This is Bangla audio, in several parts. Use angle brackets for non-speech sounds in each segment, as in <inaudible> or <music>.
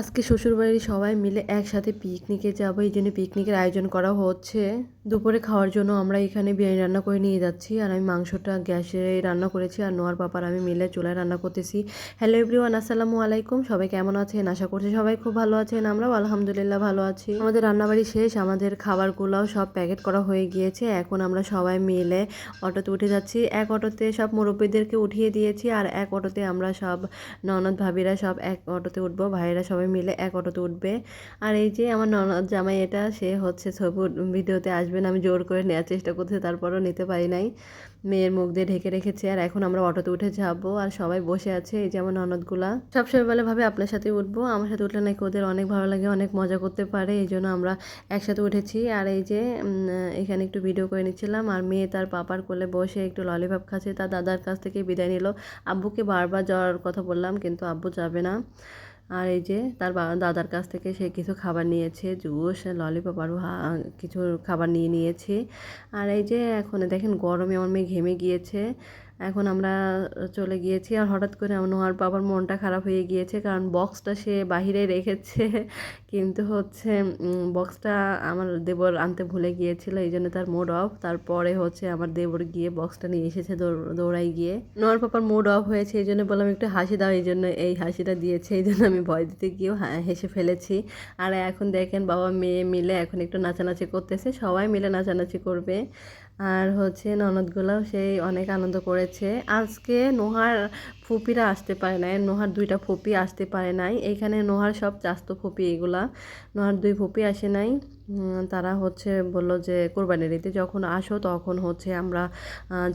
আজকে শ্বশুরবাড়ির সবাই মিলে একসাথে পিকনিকে যাব, এই জন্য পিকনিকের আয়োজন করা হচ্ছে। দুপুরে খাওয়ার জন্য আমরা এখানে বিরিয়ানি রান্না করে নিয়ে যাচ্ছি, আর আমি মাংসটা গ্যাসে রান্না করেছি, আর নোয়ার পাপার আমি মিলে চুলায় রান্না করতেছি। হ্যালো এভরিওয়ান, আসসালামু আলাইকুম, সবাই কেমন আছেন? আশা করছি সবাই খুব ভালো আছেন, আমরাও আলহামদুলিল্লাহ ভালো আছি। আমাদের রান্নাবাড়ি শেষ, আমাদের খাবারগুলোও সব প্যাকেট করা হয়ে গিয়েছে, এখন আমরা সবাই মিলে অটোতে উঠে যাচ্ছি। এক অটোতে সব মুরব্বীদেরকে উঠিয়ে দিয়েছি, আর এক অটোতে আমরা সব ননদ ভাবিরা সব এক অটোতে উঠবো, ভাইয়েরা সবাই মিলে এক অটোতে উঠবে। আর এই যে আমার ননদ জামাই এটা, সে হচ্ছে ছবি ভিডিওতে আসবেন আমি জোর করে নেওয়ার চেষ্টা করছি, তারপরও নিতে পারি নাই। মেয়ের মুখ দিয়ে ঢেকে রেখেছে, আর এখন আমরা অটোতে উঠে যাব, আর সবাই বসে আছে, এই যে আমার ননদগুলা। সবসময় বলে ভাবে আপনার সাথে উঠবো, আমার সাথে উঠলে নাকি ওদের অনেক ভালো লাগে, অনেক মজা করতে পারে, এই জন্য আমরা একসাথে উঠেছি। আর এই যে এখানে একটু ভিডিও করে নিচ্ছিলাম, আর মেয়ে তার পাপার কোলে বসে একটু ললিপপ খাচ্ছে, তার দাদার কাছ থেকে বিদায় নিল। আব্বুকে বারবার যাওয়ার কথা বললাম, কিন্তু আব্বু যাবে না। আর এই যে তার দাদার কাছ থেকে সে কিছু খাবার নিয়েছে, জুস ললিপপ আরও কিছু খাবার নিয়ে নিয়েছে। আর এই যে এখন দেখেন গরমে আমার মেয়ে ঘেমে গিয়েছে। এখন আমরা চলে গিয়েছি আর হঠাৎ করে আমার নোহার বাবার মনটা খারাপ হয়ে গিয়েছে কারণ বক্সটা সে বাহিরে রেখেছে। <laughs> কিন্তু হচ্ছে বক্সটা আমার দেবর আনতে ভুলে গিয়েছিল, এই জন্য তার মুড অফ তারপরে হচ্ছে আমার দেবর গিয়ে বক্সটা নিয়ে এসেছে দৌড়াই গিয়ে। নোয়ার পাপার মুড অফ হয়েছে, এই জন্য বললাম একটু হাসি দাও, এই জন্য এই হাসিটা দিয়েছে, এই জন্য আমি ভয় দিতে গিয়েও হেসে ফেলেছি। আর এখন দেখেন বাবা মেয়ে মিলে এখন একটু নাচানাচি করতেছে, সবাই মিলে নাচানাচি করবে। আর হচ্ছে ননদগুলাও সেই অনেক আনন্দ করেছে। আজকে নোহার ফুপিরা আসতে পারে নাই, নোহার দুইটা ফুপি আসতে পারে নাই। এখানে নোহার সব চাস্ত ফুপি এগুলা, নোহার দুই ফুপি আসে নাই। তারা হচ্ছে বলল যে, কোরবানির ঈদে যখন আসো, তখন হচ্ছে আমরা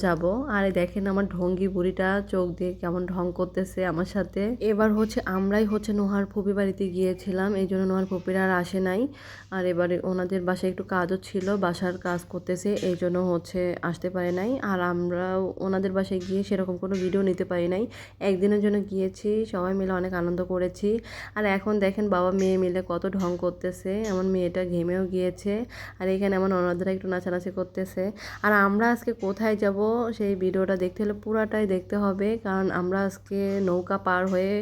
যাব। আর দেখেন আমার ঢঙ্গি বুড়িটা চোখ দিয়ে কেমন ঢং করতেছে আমার সাথে। এবার হচ্ছে আমরাই হচ্ছে নোহার ফুপি বাড়িতে গিয়েছিলাম, এই জন্য নোহার ফুপিরা আর আসে নাই। আর এবারে ওনাদের বাসায় একটু কাজও ছিল, বাসার কাজ করতেছে, এই জন্য হচ্ছে আসতে পারে নাই। আর আমরাও ওনাদের বাসায় গিয়ে সেরকম কোনো ভিডিও নিতে পারি নাই। একদিনের জন্য গিয়েছি, সবাই মিলে অনেক আনন্দ করেছি। আর এখন দেখেন বাবা মেয়ে মিলে কত ঢং করতেছে আমার মেয়েটা ঘেমেও গিয়েছে। আর এখানে আমার ননদরা একটু নাচানাচি করতেছে। আর আমরা আজকে কোথায় যাব সেই ভিডিওটা দেখতে হলে পুরাটাই দেখতে হবে। কারণ আমরা আজকে নৌকা পার হয়ে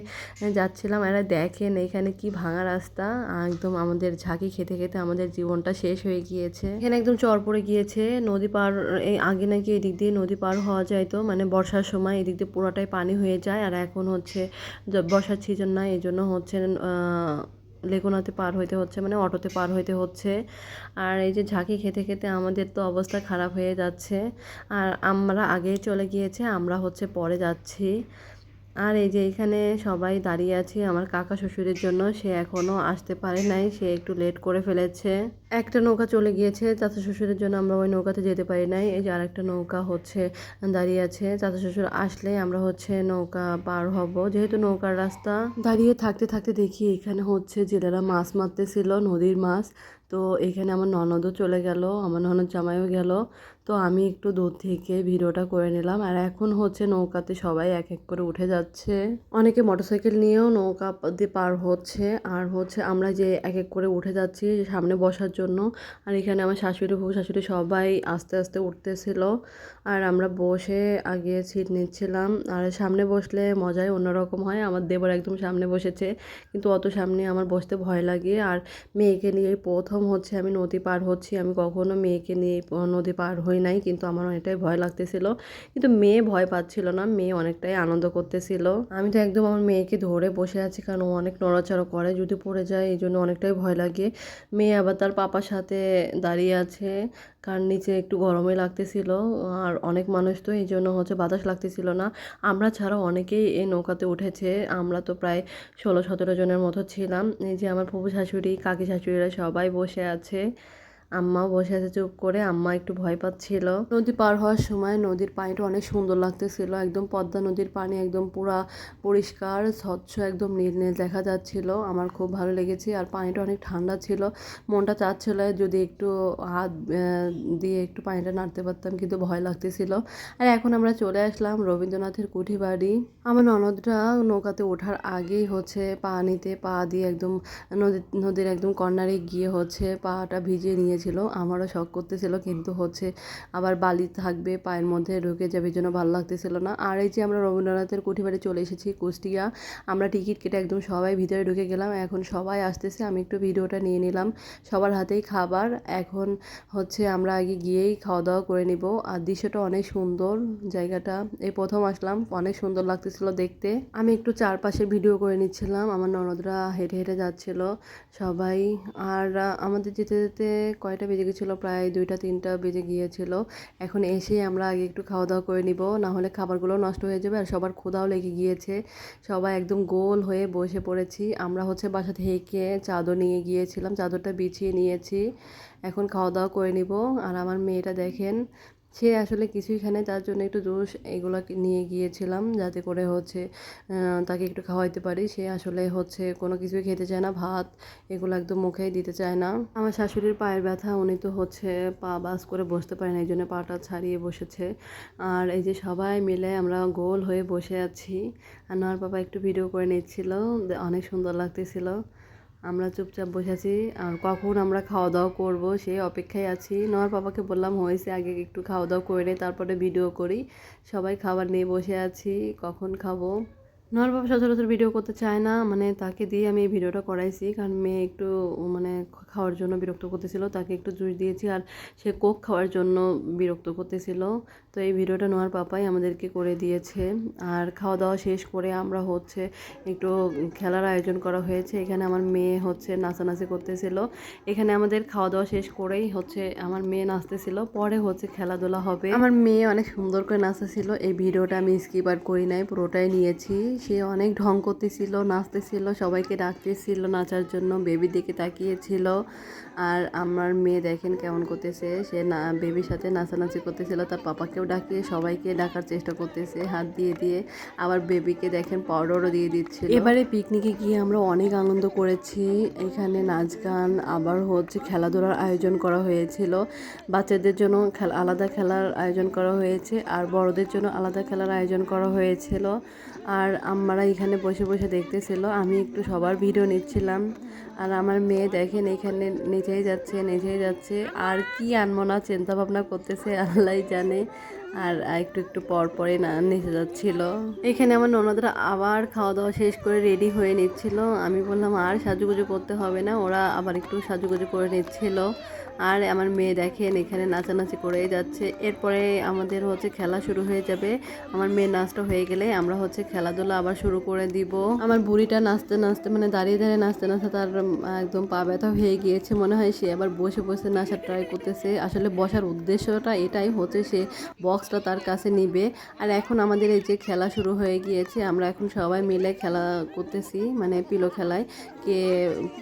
যাচ্ছিলাম। এরা দেখেন এখানে কি ভাঙা রাস্তা। একদম আমাদের ঝাঁকি খেতে খেতে আমাদের জীবনটা শেষ হয়ে গিয়েছে। এখানে একদম চর পড়ে গিয়েছে। নদী পার, এই আগে নাকি এদিক দিয়ে নদী পার হওয়া যায় তো মানে বর্ষার সময় এদিক দিয়ে পুরোটাই পানি হয়ে যায়। আর এখন হচ্ছে বর্ষার সিজন না এই জন্য হচ্ছে লেগুনাতে পার হইতে হচ্ছে মানে অটোতে পার হইতে হচ্ছে। আর এই যে ঝাঁকি খেতে খেতে আমাদের তো অবস্থা খারাপ হয়ে যাচ্ছে। আর আমরা আগেই চলে গিয়েছে, আমরা হচ্ছে পরে যাচ্ছি। আর এই যে এখানে সবাই দাঁড়িয়ে আছে, আমার কাকা শ্বশুরের জন্য, সে এখনও আসতে পারে নাই, সে একটু লেট করে ফেলেছে। একটা নৌকা চলে গিয়েছে, চাচা শ্বশুরের জন্য আমরা ওই নৌকাতে যেতে পারি নাই। এই যে আরেকটা নৌকা হচ্ছে, দাঁড়িয়ে আছে। চাচা শ্বশুর আসলে আমরা হচ্ছে নৌকা পার হব। যেহেতু নৌকার রাস্তা, দাঁড়িয়ে থাকতে থাকতে দেখি এখানে হচ্ছে জেলেরা মাছ মারতেছিল, নদীর মাছ। তো এখানে আমার ননদও চলে গেল, আমার ননদ জামাইও গেল। তো আমি একটু দূর থেকে ভিডিওটা করে নিলাম। আর এখন হচ্ছে নৌকাতে সবাই এক এক করে উঠে যাচ্ছে। অনেকে মোটরসাইকেল নিয়েও নৌকা দিয়ে পার হচ্ছে। আর হচ্ছে আমরা যে এক এক করে উঠে যাচ্ছি সামনে বসার জন্য। আর এখানে আমার শাশুড়ি বউ শাশুড়ি সবাই আস্তে আস্তে উঠতেছিল। আর আমরা বসে আগে সিট নিচ্ছিলাম। আর সামনে বসলে মজাই অন্যরকম হয়। আমার দেবর একদম সামনে বসেছে। কিন্তু অত সামনে আমার বসতে ভয় লাগে। আর মেয়েকে নিয়ে প্রথম হচ্ছে আমি নদী পার হচ্ছি। আমি কখনো মেয়েকে নিয়ে নদী পার হই নাই, কিন্তু আমার অনেকটাই ভয় লাগতেছিল। কিন্তু মেয়ে ভয় পাচ্ছিল না, মেয়ে অনেকটাই আনন্দ করতেছিল। আমি তো একদম আমার মেয়েকে ধরে বসে আছি, কারণ ও অনেক নড়াচড়া করে, যদি পড়ে যায় এই জন্য অনেকটাই ভয় লাগে। মেয়ে আবার তার পাপার সাথে দাঁড়িয়ে আছে, কার নিচে একটু গরমে লাগতেছিল, আর অনেক মানুষ তো এই জন্য হচ্ছে বাতাস লাগতেছিল না। আমরা ছাড়াও অনেকেই এই নৌকাতে উঠেছে, আমরা তো প্রায় ষোলো সতেরো জনের মতো ছিলাম। এই যে আমার ফুপু শাশুড়ি, কাকি শাশুড়িরা সবাই বসে আছে। আম্মাও বসে আছে চুপ করে, আম্মা একটু ভয় পাচ্ছিল। নদী পার হওয়ার সময় নদীর পানিটা অনেক সুন্দর লাগতেছিল, একদম পদ্মা নদীর পানি একদম পুরা পরিষ্কার, স্বচ্ছ, একদম নীল নীল দেখা যাচ্ছিল। আমার খুব ভালো লেগেছে আর পানিটা অনেক ঠান্ডা ছিল। মনটা চাচ্ছিল যদি একটু হাত দিয়ে একটু পানিটা নাড়তে পারতাম, কিন্তু ভয় লাগতেছিল। আর এখন আমরা চলে আসলাম রবীন্দ্রনাথের কুঠি বাড়ি আমার ননদরা নৌকাতে ওঠার আগেই হচ্ছে পানিতে পা দিয়ে একদম নদী, নদীর একদম কর্নারে গিয়ে হচ্ছে পাটা ভিজিয়ে নিয়ে নিয়েছিল আমারও শখ করতেছিল, কিন্তু হচ্ছে আবার বালি থাকবে, পায়ের মধ্যে ঢুকে যাবে জন্য ভালো লাগতেছিল না। আর এই যে আমরা রবীন্দ্রনাথের কুঠিবাড়ি চলে এসেছি কুষ্টিয়া, আমরা টিকিট কেটে একদম সবাই ভিতরে ঢুকে গেলাম, এখন সবাই আসতেছে, আমি একটু ভিডিওটা নিয়ে নিলাম, সবার হাতেই খাবার, এখন হচ্ছে আমরা আগে গিয়েই খাওয়া দাওয়া করে নিব, আর দৃশ্যটা অনেক সুন্দর, জায়গাটা, এই প্রথম আসলাম, অনেক সুন্দর লাগতেছিল দেখতে। আমি একটু চারপাশে ভিডিও করে নিচ্ছিলাম, আমার ননদরা হেঁটে হেঁটে যাচ্ছিল সবাই, আর আমাদের যেতে যেতে কয়টা বেজে গেছিল? প্রায় দুইটা, তিনটা বেজে গিয়েছিল। এখন এসে আমরা আগে একটু খাওয়া দাওয়া করে নিব না হলে খাবারগুলো নষ্ট হয়ে যাবে আর সবার ক্ষুধাও লেগে গিয়েছে। সবাই একদম গোল হয়ে বসে পড়েছি। আমরা হচ্ছে বাসা থেকে চাদর নিয়ে গিয়েছিলাম, চাদরটা বিছিয়ে নিয়েছি। এখন খাওয়া দাওয়া করে নিব। আর আমার মেয়েটা দেখেন সে আসলে কিছুই খানে তার জন্য একটু জুস এগুলো নিয়ে গিয়েছিলাম যাতে করে হচ্ছে তাকে একটু খাওয়াইতে পারি। সে আসলে হচ্ছে কোনো কিছুই খেতে চায় না, ভাত এগুলো একদম মুখেই দিতে চায় না। আমার শাশুড়ির পায়ের ব্যথা, উনি তো হচ্ছে পা বাস করে বসতে পারে না, এই জন্য পাটা ছাড়িয়ে বসেছে। আর এই যে সবাই মিলে আমরা গোল হয়ে বসে আছি। আর নর বাবা একটু ভিডিও করে নিচ্ছিল, অনেক সুন্দর লাগতেছিল। আমরা চুপচাপ বসে আছি, আর কখন আমরা খাওয়া দাওয়া করব সেই অপেক্ষায় আছি। নর বাবাকে বললাম, হয়েছে আগে একটু খাওয়া দাওয়া করে তারপরে ভিডিও করি। সবাই খাবার নিয়ে বসে আছি, কখন খাব? নর বাবা সচরাচর ভিডিও করতে চায় না মানে তাকে দিয়ে আমি এই ভিডিওটা করাইছি, কারণ মেয়ে একটু মানে খাওয়ার জন্য বিরক্ত করতেছিল, তাকে একটু জুস দিয়েছি, আর সে কোক খাওয়ার জন্য বিরক্ত করতেছিল। তো এই ভিডিওটা নোয়ার পাপাই আমাদেরকে করে দিয়েছে। আর খাওয়া দাওয়া শেষ করে আমরা হচ্ছে একটু খেলার আয়োজন করা হয়েছে। এখানে আমার মেয়ে হচ্ছে নাচানাচি করতেছিল। এখানে আমাদের খাওয়া দাওয়া শেষ করেই হচ্ছে আমার মেয়ে নাচতেছিল। পরে হচ্ছে খেলাধুলা হবে। আমার মেয়ে অনেক সুন্দর করে নাচতেছিল এই ভিডিওটা আমি স্কিপ আর করি নাই, পুরোটাই নিয়েছি। সে অনেক ঢং করতেছিল, নাচতেছিল, সবাইকে ডাকতেছিল নাচার জন্য বেবি দিকে তাকিয়েছিল। আর আমার মেয়ে দেখেন কেমন করতেছে। সে না, বেবির সাথে নাচানাচি করতেছিল, তার পাপাকেও ডাকিয়ে সবাইকে ডাকার চেষ্টা করতেছে, হাত দিয়ে দিয়ে। আবার বেবিকে দেখেন পাউডারও দিয়ে দিচ্ছে এবারে পিকনিকে গিয়ে আমরা অনেক আনন্দ করেছি। এখানে নাচ গান, আবার হচ্ছে খেলাধুলার আয়োজন করা হয়েছিল। বাচ্চাদের জন্য আলাদা খেলার আয়োজন করা হয়েছে, আর বড়দের জন্য আলাদা খেলার আয়োজন করা হয়েছিল। আর আমরা এখানে বসে বসে দেখতেছিল, আমি একটু সবার ভিডিও নিচ্ছিলাম। আর আমার মেয়ে দেখেন এখানে নেচেই যাচ্ছে নেচেই যাচ্ছে। আর কি আনব না চিন্তা ভাবনা করতেছে আল্লাহ জানে। আর একটু একটু পর পরে না, নেচে যাচ্ছিল। এখানে আমার ননদরা আবার খাওয়া দাওয়া শেষ করে রেডি হয়ে নিচ্ছিল। আমি বললাম, আর সাজুগুজু করতে হবে না। ওরা আবার একটু সাজুগুজু করে নিচ্ছিল। আর আমার মেয়ে দেখেন, এখানে নাচানাচি করেই যাচ্ছে। এরপরে আমাদের হচ্ছে খেলা শুরু হয়ে যাবে। আমার মেয়ের নাচটা হয়ে গেলে আমরা হচ্ছে খেলাধুলা আবার শুরু করে দিব। আমার বুড়িটা নাচতে নাচতে মানে দাঁড়িয়ে দাঁড়িয়ে নাচতে নাচতে তার একদম পা ব্যথা হয়ে গিয়েছে। মনে হয় সে আবার বসে বসে নাচার ট্রাই করতেছে। আসলে বসার উদ্দেশ্যটা এটাই হচ্ছে, সে বক্সটা তার কাছে নিবে। আর এখন আমাদের এই যে খেলা শুরু হয়ে গিয়েছে, আমরা এখন সবাই মিলে খেলা করতেছি মানে পিলো খেলায়। কে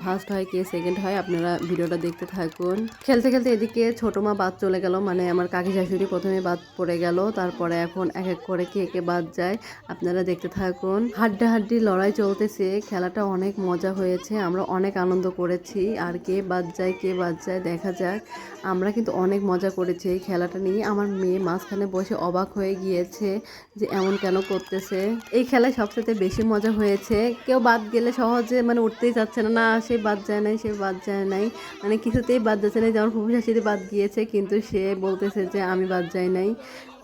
ফার্স্ট হয়, কে সেকেন্ড হয়, আপনারা ভিডিওটা দেখতে থাকুন। খেলতে খেলতে এদিকে ছোটো মা বাদ চলে গেল মানে আমার কাকি শাশুড়ি প্রথমে বাদ পড়ে গেল, তারপরে এখন এক এক করে কে কে বাদ যায় আপনারা দেখতে থাকুন। হাড্ডা হাড্ডি লড়াই চলতেছে, খেলাটা অনেক মজা হয়েছে, আমরা অনেক আনন্দ করেছি, আর কে বাদ যায়, কে বাদ যায়, দেখা যাক। আমরা কিন্তু অনেক মজা করেছি এই খেলাটা নিয়ে। আমার মেয়ে মাঝখানে বসে অবাক হয়ে গিয়েছে যে এমন কেন করতেছে। এই খেলায় সবচেয়ে বেশি মজা হয়েছে, কেউ বাদ গেলে সহজে মানে উঠতেই যাচ্ছে না না সে বাদ যায় নাই, সে বাদ যায় নাই মানে কিছুতেই বাদ যাচ্ছে না যেমন ফুফু শাশুড়ি বাদ গিয়েছে, কিন্তু সে বলতেছে যে আমি বাদ যাই নাই।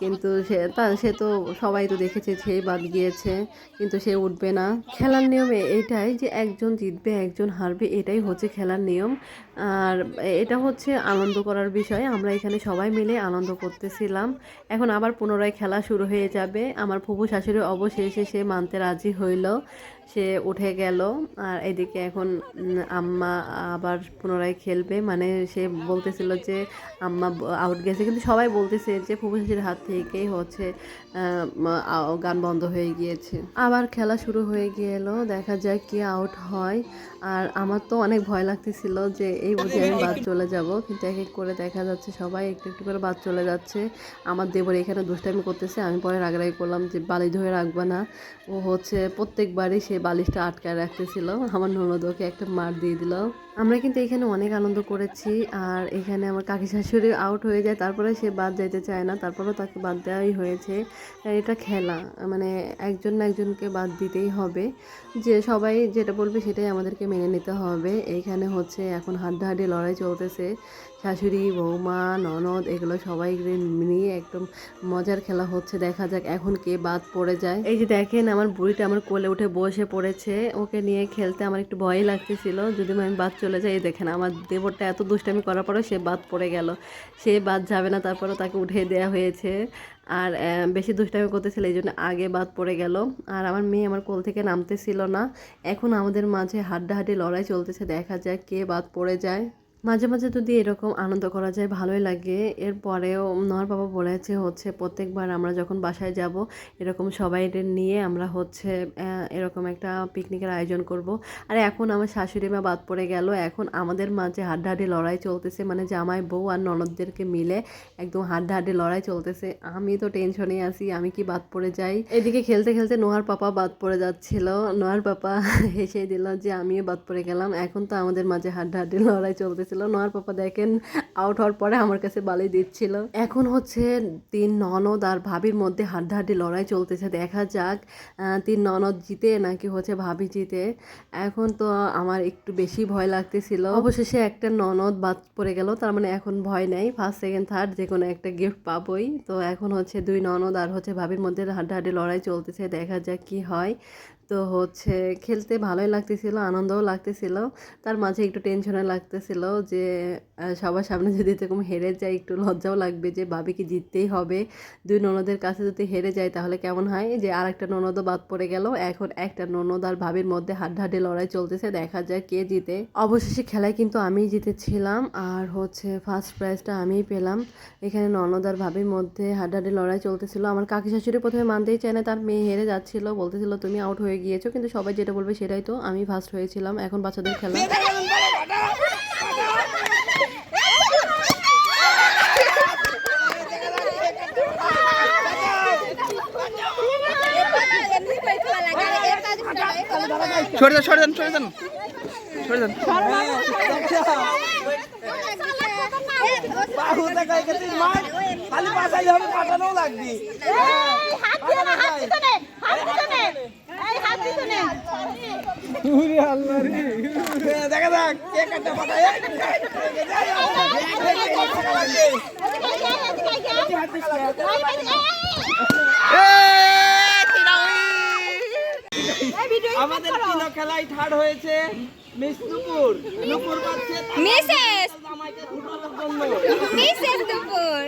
কিন্তু সে, তা, সে তো সবাই তো দেখেছে সেই বাদ গিয়েছে, কিন্তু সে উঠবে না। খেলার নিয়মে এটাই যে একজন জিতবে, একজন হারবে, এটাই হচ্ছে খেলার নিয়ম। আর এটা হচ্ছে আনন্দ করার বিষয়। আমরা এখানে সবাই মিলে আনন্দ করতেছিলাম। এখন আবার পুনরায় খেলা শুরু হয়ে যাবে। আমার ফুফু শাশুড়ি অবশেষে সে মানতে রাজি হইল। সে উঠে গেল। আর এদিকে এখন আম্মা আবার পুনরায় খেলবে। মানে সে বলতেছিল যে, আম্মা আউট গেছে। কিন্তু সবাই বলতেছে যে, ফুফু শাশুড়ির হাত থেকেই হচ্ছে গান বন্ধ হয়ে গিয়েছে। আবার খেলা শুরু হয়ে গেল। দেখা যায় কে আউট হয়। আর আমার তো অনেক ভয় লাগতেছিল যে এই <laughs> বুঝে আমি বাদ <laughs> চলে যাব। কিন্তু এক এক করে দেখা যাচ্ছে সবাই একটু একটু করে বাদ চলে যাচ্ছে। আমার দেবর এখানে দুষ্টামি করতেছে। আমি পরে রাগারাগি করলাম যে বালিশ ধরে রাখবা না। ও হচ্ছে প্রত্যেকবারই সে বালিশটা আটকায় রাখতেছিল। আমার ননদকে একটা মার দিয়ে দিল। আমরা কিন্তু এখানে অনেক আনন্দ করেছি, আর এখানে আমার কাকি শাশুড়ি আউট হয়ে যায়, তারপরে সে বাদ যাইতে চায় না, তারপরেও তাকে বাদ দেওয়াই হয়েছে। এটা খেলা মানে একজন না একজনকে বাদ দিতেই হবে। যে সবাই যেটা বলবে সেটাই আমাদেরকে মেনে নিতে হবে। এইখানে হচ্ছে এখন হাড্ডাহাড্ডি লড়াই চলতেছে। শাশুড়ি, বৌমা, ননদ, এগুলো সবাই নিয়ে একদম মজার খেলা হচ্ছে। দেখা যাক এখন কে বাদ পড়ে যায়। এই যে দেখেন, আমার বুড়িটা আমার কোলে উঠে বসে পড়েছে। ওকে নিয়ে খেলতে আমার একটু ভয় লাগতেছিল। যদি আমি বাদ চলে যাই, এই দেখেন আমার দেবরটা এত দুষ্টামি করার পরেও সে বাদ পড়ে গেল। সে বাদ যাবে না, তারপরেও তাকে উঠিয়ে দেওয়া হয়েছে। আর বেশি দুষ্টামি করতেছিল, এই জন্য আগে বাদ পড়ে গেল। আর আমার মেয়ে আমার কোল থেকে নামতেছিল না। এখন আমাদের মাঝে হাড্ডাহাড্ডি লড়াই চলতেছে, দেখা যাক কে বাদ পড়ে যায়। মাঝে মাঝে যদি এরকম আনন্দ করা যায়, ভালোই লাগে। এরপরেও নর বাবা বলেছে হচ্ছে, প্রত্যেকবার আমরা যখন বাসায় যাব, এরকম সবাই নিয়ে আমরা হচ্ছে এরকম একটা পিকনিকের আয়োজন করব। আর এখন আমার শাশুড়ি মা বাদ পড়ে গেল। এখন আমাদের মাঝে হাড্ডাহাড্ডি লড়াই চলতেছে। মানে জামাই বউ আর ননদদেরকে মিলে একদম হাড্ডাহাড্ডি লড়াই চলতেছে। আমি তো টেনশনে আছি, আমি কি বাদ পড়ে যাই? এদিকে খেলতে খেলতে নোহার পাপা বাদ পড়ে যাচ্ছিল। নোহার পাপা <laughs> হেসে দিল যে, আমিও বাদ পড়ে গেলাম। এখন তো আমাদের মাঝে হাড্ডাহাড্ডি লড়াই চলতেছিল নোয়ার পাপা দেখেন আউট হওয়ার পরে আমার কাছে বালি দিচ্ছিল। এখন হচ্ছে তিন ননদ আর ভাবির মধ্যে হাড্ডাহাড্ডি লড়াই চলতেছে, দেখা যাক তিন ননদ জিতে নাকি হচ্ছে ভাবি জিতে। এখন তো আমার একটু বেশি ভয় লাগতেছিল। অবশেষে একটা ননদ বাদ পড়ে গেল, তার মানে এখন ভয় নেই। ফার্স্ট সেকেন্ড থার্ড যে কোনো একটা গিফট পাবোই। তো এখন হচ্ছে দুই ননদ আর হচ্ছে ভাবির মধ্যে হাড্ডাহাড্ডি লড়াই চলতেছে, দেখা যাক কি হয়। তো হচ্ছে খেলতে ভালোই লাগতেছিল, আনন্দও লাগতেছিল। তার মাঝে একটু টেনশনে লাগতেছিল যে সবার সামনে যদি এরকম হেরে যায়, একটু লজ্জাও লাগবে যে ভাবিকে জিততেই হবে। দুই ননদের কাছে যদি হেরে যায়, তাহলে কেমন হয়? যে আর একটা ননদও বাদ পড়ে গেল। এখন একটা ননদ আর ভাবির মধ্যে হাড্ডাহাড্ডি লড়াই চলতেছে, দেখা যায় কে জিতে। অবশেষে খেলায় কিন্তু আমিই জিতেছিলাম আর হচ্ছে ফার্স্ট প্রাইজটা আমিই পেলাম। এখানে ননদ আর ভাবির মধ্যে হাড্ডাহাড্ডি লড়াই চলতেছিল। আমার কাকি শাশুড়ি প্রথমে মানতেই চায় না, তার মেয়ে হেরে যাচ্ছিল। বলতেছিল, তুমি আউট হয়ে গিয়েছো কিন্তু সবাই যেটা বলবে সেটাই তো। আমি ফার্স্ট হয়েছিলাম এখন বাচ্চাদের খেলা। সরে যান সরে যান সরে যান। সরে যান। বাহু দেখায় গেছে মার খালি পাঠানো লাগবে। দেখা যাক কে কাটা পাঠায় আমাদের তিন খেলায় থার্ড হয়েছে মিস নুপুর। নুপুর পাচ্ছে মিসেস। জামাইকে ফুটবলের জন্য। মিসেস দুপুর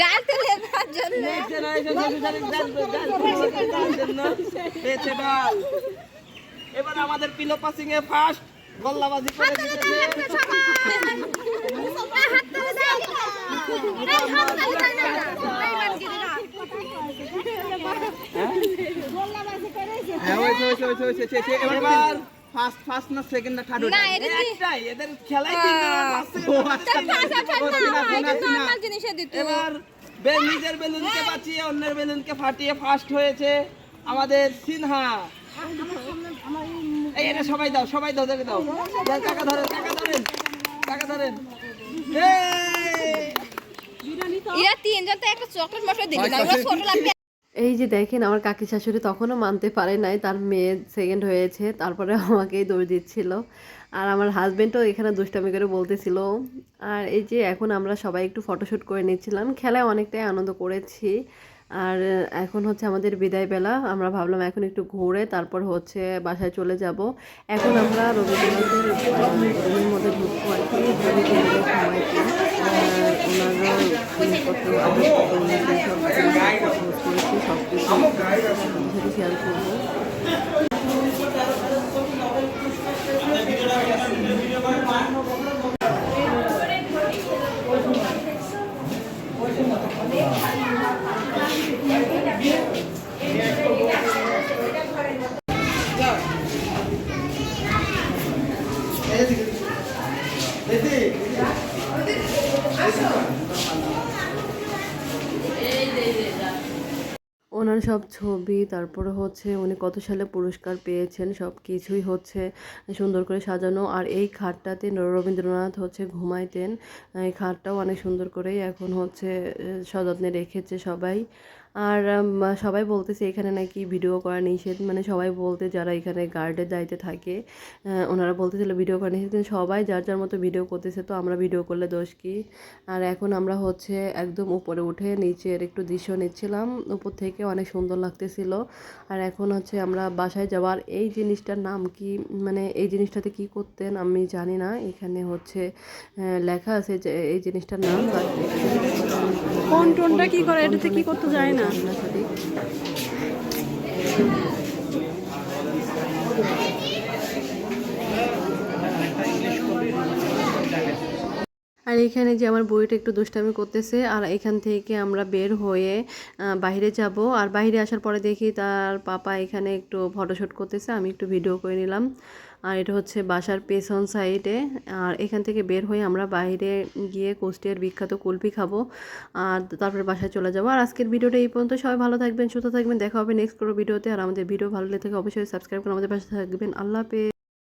ডাল তুলে জন্য নেক্সট জেনারেশন শ্বশুরশালীর ডাল ডাল ফুটবলের জন্য পেয়েছে ডাল এবার আমাদের পিলো পাসিং এ ফার্স্ট গল্লাবাজি করে হ্যাঁ এবার এবার ফার্স্ট ফার্স্ট না সেকেন্ড না থার্ড না, এটা একটাই এদের খেলাই চিনা, চিনা। নর্মাল জিনিসে দিত এবার বে- নিজের বেলুনকে বাঁচিয়ে অন্যের বেলুনকে ফাটিয়ে ফার্স্ট হয়েছে আমাদের সিনহা। এই এটা সবাই দাও সবাই দাও দেখে দাও। টাকা ধরেন টাকা ধরেন টাকা ধরেন। এই! এরা তিনজন তো একটা চকলেট মশলা দিল না ওরা ছোট লাগবে এই যে দেখেন, আমার কাকি শাশুড়ি তখনও মানতে পারে নাই, তার মেয়ে সেকেন্ড হয়েছে, তারপরে <laughs> আমাকেই দৌড় দিচ্ছিল। আর আমার হাজব্যান্ডও এখানে দুষ্টামি করে বলতেছিল। আর এই যে এখন আমরা সবাই একটু ফটোশ্যুট করে নিচ্ছিলাম, খেলায় অনেকটাই আনন্দ করেছি। আর এখন হচ্ছে আমাদের বিদায় বেলা, আমরা ভাবলাম এখন একটু ঘুরে তারপর হচ্ছে বাসায় চলে যাব। এখন আমরা রবীন্দ্রনাথের মধ্যে ঢুকবো আর কি যদি কেন্দ্রে সময়কে ওনারা জিনিসপত্র সব কিছু সাথে শেয়ার ওনার সব ছবি, তারপরে হচ্ছে উনি কত সালে পুরস্কার পেয়েছেন, সব কিছুই হচ্ছে সুন্দর করে সাজানো। আর এই খাটটাতে রবীন্দ্রনাথ হচ্ছে ঘুমাইতেন। এই খাটটাও অনেক সুন্দর করেই এখন হচ্ছে সযত্নে রেখেছে সবাই। আর সবাই বলতেছে এখানে নাকি ভিডিও করা নিষেধ। মানে সবাই বলতে যারা এখানে গার্ডের দায়িত্বে থাকে ওনারা বলতেছিল ভিডিও করা নিষেধ। সবাই যার যার মতো ভিডিও করতেছে, তো আমরা ভিডিও করলে দোষ কি? আর এখন আমরা হচ্ছে একদম উপরে উঠে নিচের একটু দৃশ্য নিচ্ছিলাম। উপর থেকে অনেক সুন্দর লাগতেছিল। আর এখন হচ্ছে আমরা বাসায় যাওয়ার এই জিনিসটার নাম কি? মানে এই জিনিসটাতে কি করতেন আমি জানি না। এখানে হচ্ছে লেখা আছে যে এই জিনিসটার নাম। কি করে? এটাতে কি করতে যায় না। জানি না আর এখানে যে আমার বইটা একটু দুষ্টামি করতেছে, আর এখান থেকে আমরা বের হয়ে বাইরে যাব। আর বাইরে আসার পরে দেখি তার পাপা এখানে একটু ফটোশ্যুট করতেছে, আমি একটু ভিডিও করে নিলাম। আর এটা হচ্ছে বাসার পেছন সাইডে আর এখান থেকে বের হয়ে আমরা বাইরে গিয়ে কুষ্টিয়ার বিখ্যাত কুলপি খাব। আর তারপরে বাসায় চলে যাব। আর আজকের ভিডিওটা এই পর্যন্ত। সবাই ভালো থাকবেন, সুস্থ থাকবেন, দেখা হবে নেক্সট কোনো ভিডিওতে। আর আমাদের ভিডিও ভালো লেগে থাকে অবশ্যই সাবস্ক্রাইব করে আমাদের পাশে থাকবেন। আল্লাহ হাফেজ।